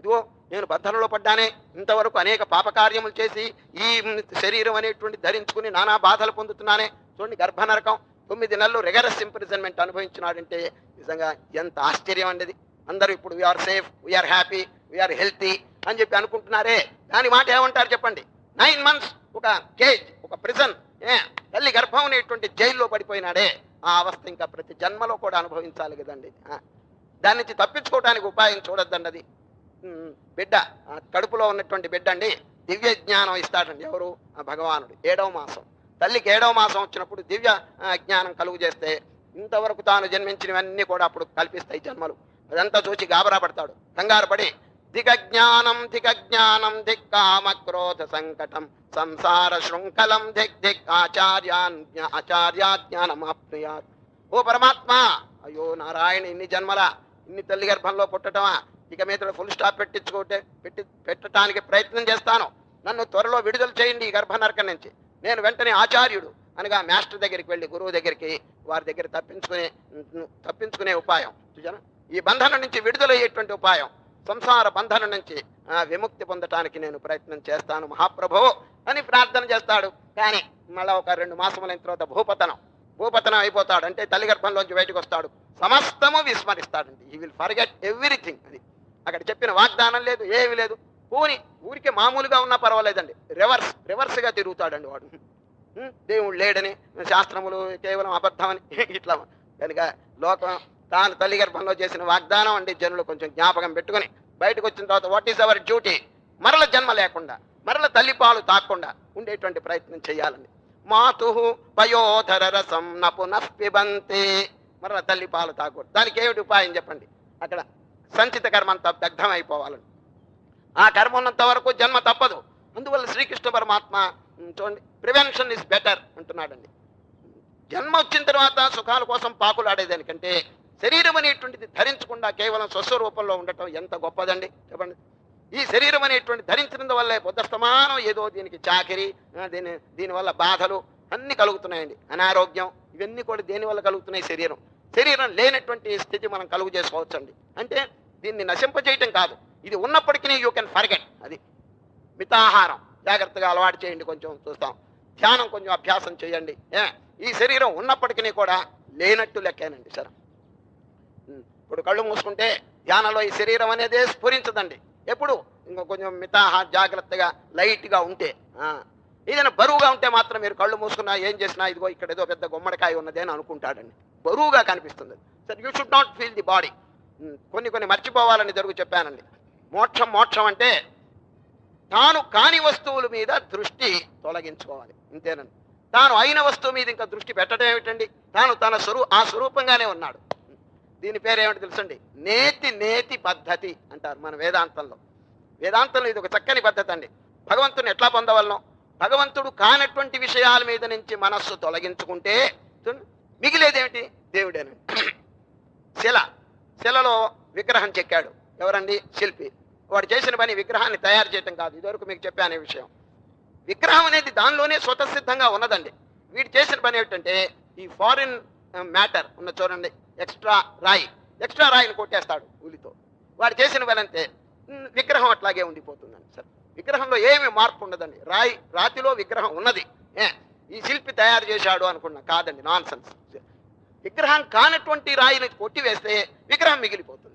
ఇదిగో నేను బంధనలో పడ్డానే. ఇంతవరకు అనేక పాపకార్యములు చేసి ఈ శరీరం అనేటువంటి ధరించుకుని నానా బాధలు పొందుతున్నానే. చూడండి గర్భనరకం. తొమ్మిది నెలలు రెగరస్ ఇంప్రిజన్మెంట్ అనుభవించినాడంటే నిజంగా ఎంత ఆశ్చర్యం అండి. అందరూ ఇప్పుడు we are safe we are happy we are healthy అని చెప్పి అనుకుంటున్నారే. దాని మాట ఏమంటారు చెప్పండి? నైన్ మంత్స్ ఒక కేజ్ ఒక ప్రిజన్ ఏ తల్లి గర్భం అనేటువంటి జైల్లో పడిపోయినాడే. ఆ అవస్థ ఇంకా ప్రతి జన్మలో కూడా అనుభవించాలి కదండి. దాని నుంచి తప్పించుకోవడానికి ఉపాయం చూడొద్దండి అది. బిడ్డ కడుపులో ఉన్నటువంటి బిడ్డ అండి దివ్య జ్ఞానం ఇస్తాడండి ఎవరు? భగవానుడు. ఏడవ మాసం. తల్లికి ఏడవ మాసం వచ్చినప్పుడు దివ్య జ్ఞానం కలుగు చేస్తే ఇంతవరకు తాను జన్మించినవన్నీ కూడా అప్పుడు కల్పిస్తాయి జన్మలు. అదంతా చూసి గాబరా పడతాడు. కంగారు పడి దిగ జ్ఞానం దిగ జ్ఞానం దిక్కామ క్రోధ సంకటం సంసార శృంఖలం దిక్ దిక్ ఆచార్యాన్ ఆచార్యా జ్ఞానం ఆప్నుయాత్ ఓ పరమాత్మ అయ్యో నారాయణ ఇన్ని జన్మల ఇన్ని తల్లి గర్భంలో పుట్టటమా? ఇక మీద ఫుల్ స్టాప్ పెట్టించుకుంటే పెట్టి పెట్టడానికి ప్రయత్నం చేస్తాను. నన్ను త్వరలో విడుదల చేయండి ఈ గర్భనరకం నుంచి. నేను వెంటనే ఆచార్యుడు అనగా మాస్టర్ దగ్గరికి వెళ్ళి గురువు దగ్గరికి వారి దగ్గర తప్పించుకునే తప్పించుకునే ఉపాయం. చూసాను ఈ బంధనం నుంచి విడుదలయ్యేటువంటి ఉపాయం. సంసార బంధనం నుంచి విముక్తి పొందటానికి నేను ప్రయత్నం చేస్తాను. మహాప్రభు అని ప్రార్థన చేస్తాడు. కానీ మళ్ళా ఒక రెండు మాసములైన తర్వాత భూపతనం. భూపతనం అయిపోతాడు. అంటే తల్లి గర్భంలోంచి బయటకు వస్తాడు. సమస్తము విస్మరిస్తాడండి. ఈ విల్ ఫర్గెట్ ఎవ్రీథింగ్ అది అక్కడ చెప్పిన వాగ్దానం లేదు ఏమి లేదు. పోని ఊరికే మామూలుగా ఉన్నా పర్వాలేదండి. రివర్స్ రివర్స్గా తిరుగుతాడండి వాడు. దేవుడు లేడని శాస్త్రములు కేవలం అబద్ధమని ఇట్లా కనుక లోకం తాను తల్లి గర్భంలో చేసిన వాగ్దానం అండి జనులు కొంచెం జ్ఞాపకం పెట్టుకొని బయటకు వచ్చిన తర్వాత వాట్ ఈస్ అవర్ డ్యూటీ మరల జన్మ లేకుండా మరల తల్లి పాలు తాకుండా ఉండేటువంటి ప్రయత్నం చేయాలండి. మాతు పయోధర రసం నపునఃపిబంతే మరల తల్లి పాలు తాకూడదు. దానికి ఏమిటి ఉపాయం చెప్పండి? అక్కడ సంచిత కర్మ అంతా దగ్ధం అయిపోవాలని ఆ కర్మ ఉన్నంత వరకు జన్మ తప్పదు. అందువల్ల శ్రీకృష్ణ పరమాత్మ చూడండి ప్రివెన్షన్ ఇస్ బెటర్ అంటున్నాడండి. జన్మ వచ్చిన తర్వాత సుఖాల కోసం పాకులాడేదానికంటే శరీరం అనేటువంటిది ధరించకుండా కేవలం స్వస్వరూపంలో ఉండటం ఎంత గొప్పదండి చెప్పండి. ఈ శరీరం అనేటువంటి ధరించినందు వల్లే బుద్ధస్తమానం ఏదో దీనికి చాకిరి దీని దీనివల్ల బాధలు అన్నీ కలుగుతున్నాయండి. అనారోగ్యం ఇవన్నీ కూడా దేనివల్ల కలుగుతున్నాయి? శరీరం. శరీరం లేనటువంటి స్థితి మనం కలుగు చేసుకోవచ్చండి. అంటే దీన్ని నశింపజేయటం కాదు. ఇది ఉన్నప్పటికీ యూ కెన్ ఫర్గెట్ అది మితాహారం. జాగ్రత్తగా అలవాటు చేయండి కొంచెం చూస్తాం. ధ్యానం కొంచెం అభ్యాసం చేయండి. ఏ? ఈ శరీరం ఉన్నప్పటికీ కూడా లేనట్టు లెక్కేనండి సరే. ఇప్పుడు కళ్ళు మూసుకుంటే ధ్యానంలో ఈ శరీరం అనేదే స్ఫురించదండి. ఎప్పుడు? ఇంకో కొంచెం మితాహార జాగ్రత్తగా లైట్గా ఉంటే. ఏదైనా బరువుగా ఉంటే మాత్రం మీరు కళ్ళు మూసుకున్నా ఏం చేసినా ఇదిగో ఇక్కడ ఏదో పెద్ద గుమ్మడికాయ ఉన్నది అని అనుకుంటాడండి. బరువుగా కనిపిస్తుంది. సరే you should not feel the body కొన్ని కొన్ని మర్చిపోవాలని జరుగు చెప్పానండి. మోక్షం మోక్షం అంటే తాను కాని వస్తువుల మీద దృష్టి తొలగించుకోవాలి. ఇంతేనండి. తాను అయిన వస్తువు మీద ఇంకా దృష్టి పెట్టడం ఏమిటండి? తాను తన స్వరూ ఆ స్వరూపంగానే ఉన్నాడు. దీని పేరు ఏమిటి తెలుసండి? నేతి నేతి పద్ధతి అంటారు మన వేదాంతంలో. వేదాంతంలో ఇది ఒక చక్కని పద్ధతి అండి. భగవంతుని ఎట్లా పొందవలను భగవంతుడు కానటువంటి విషయాల మీద నుంచి మనస్సు తొలగించుకుంటే మిగిలేదేమిటి? దేవుడేనండి. శిల. శిలలో విగ్రహం చెక్కాడు. ఎవరండి? శిల్పి. వాడు చేసిన పని విగ్రహాన్ని తయారు చేయటం కాదు. ఇదివరకు మీకు చెప్పాను ఈ విషయం. విగ్రహం అనేది దానిలోనే స్వతసిద్ధంగా ఉన్నదండి. వీడు చేసిన పని ఏమిటంటే ఈ ఫారిన్ మ్యాటర్ ఉన్న చూడండి ఎక్స్ట్రా రాయి ఎక్స్ట్రా రాయిని కొట్టేస్తాడు ఉలితో. వాడు చేసిన పని అంతే విగ్రహం అట్లాగే ఉండిపోతుందండి సార్. విగ్రహంలో ఏమి మార్పు ఉండదండి. రాయి రాతిలో విగ్రహం ఉన్నది. ఏ ఈ శిల్పి తయారు చేశాడు అనుకున్నా కాదండి నాన్ సెన్స్ విగ్రహం కానటువంటి రాయిని కొట్టివేస్తే విగ్రహం మిగిలిపోతుంది.